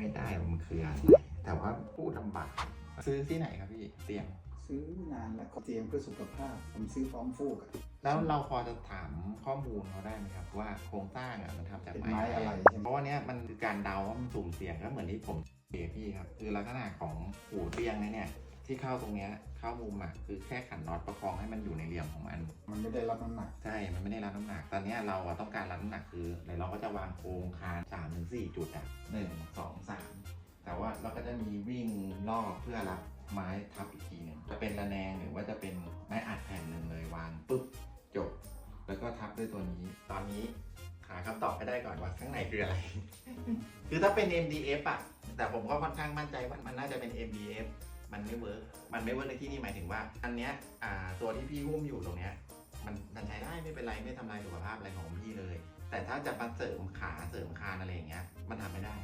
ไม่ได้มันคืออะไรแต่ว่าพูดลำบากซื้อที่ไหนครับพี่เตียง ซื้อนานแล้วเตรียมเพื่อสุขภาพ ผมซื้อพร้อมฟูกอะแล้วเราพอจะถามข้อมูลเขาได้ไหมครับ ว่าโครงสร้างอะมันทำจากเป็นไม้ไม้อะอะไรไรใช่ไหเพมราะว่าเนี้ยมันคือการเดาว่ามันสุ่มเสี่ยงก็เหมือนที่ผมเสียพี่ครับคือลักษณะของหูเตียงเนี่ยที่เข้าตรงเนี้ยเข้ามุมอะคือแค่ขันน็อตประคองให้มันอยู่ในเหลี่ยมของมัน มันไม่ได้รับน้ำหนัก ใช่ มันไม่ได้รับน้ำหนัก ตอนเนี้ยเราอะต้องการรับน้ำหนักคือเดี๋ยวเราก็จะวางโครงคานสามถึงสี่จุดอะหนึ่งสอง จะมีวิ่งรอบเพื่อรับไม้ทับอีกทีหนึ่งจะเป็นระแนงหรือว่าจะเป็นไม้อัดแผ่นหนึ่งเลยวางปุ๊บจบ แล้วก็ทับด้วยตัวนี้ ตอนนี้หาคำตอบให้ได้ก่อนว่าข้างในคืออะไร คือถ้าเป็น MDF อะแต่ผมก็ค่อนข้างมั่นใจว่ามันน่าจะเป็น MDF มันไม่เวิร์กมันไม่เวิร์กในที่นี่หมายถึงว่า อันเนี้ยตัวที่พี่หุ้มอยู่ตรงเนี้ยมันมันใช้ได้ไม่เป็นไรไม่ทำลายสุขภาพอะไรของพี่เลย แต่ถ้าจะมาเสริมขาเสริมคานอะไรอย่างเงี้ย มันทำไม่ได้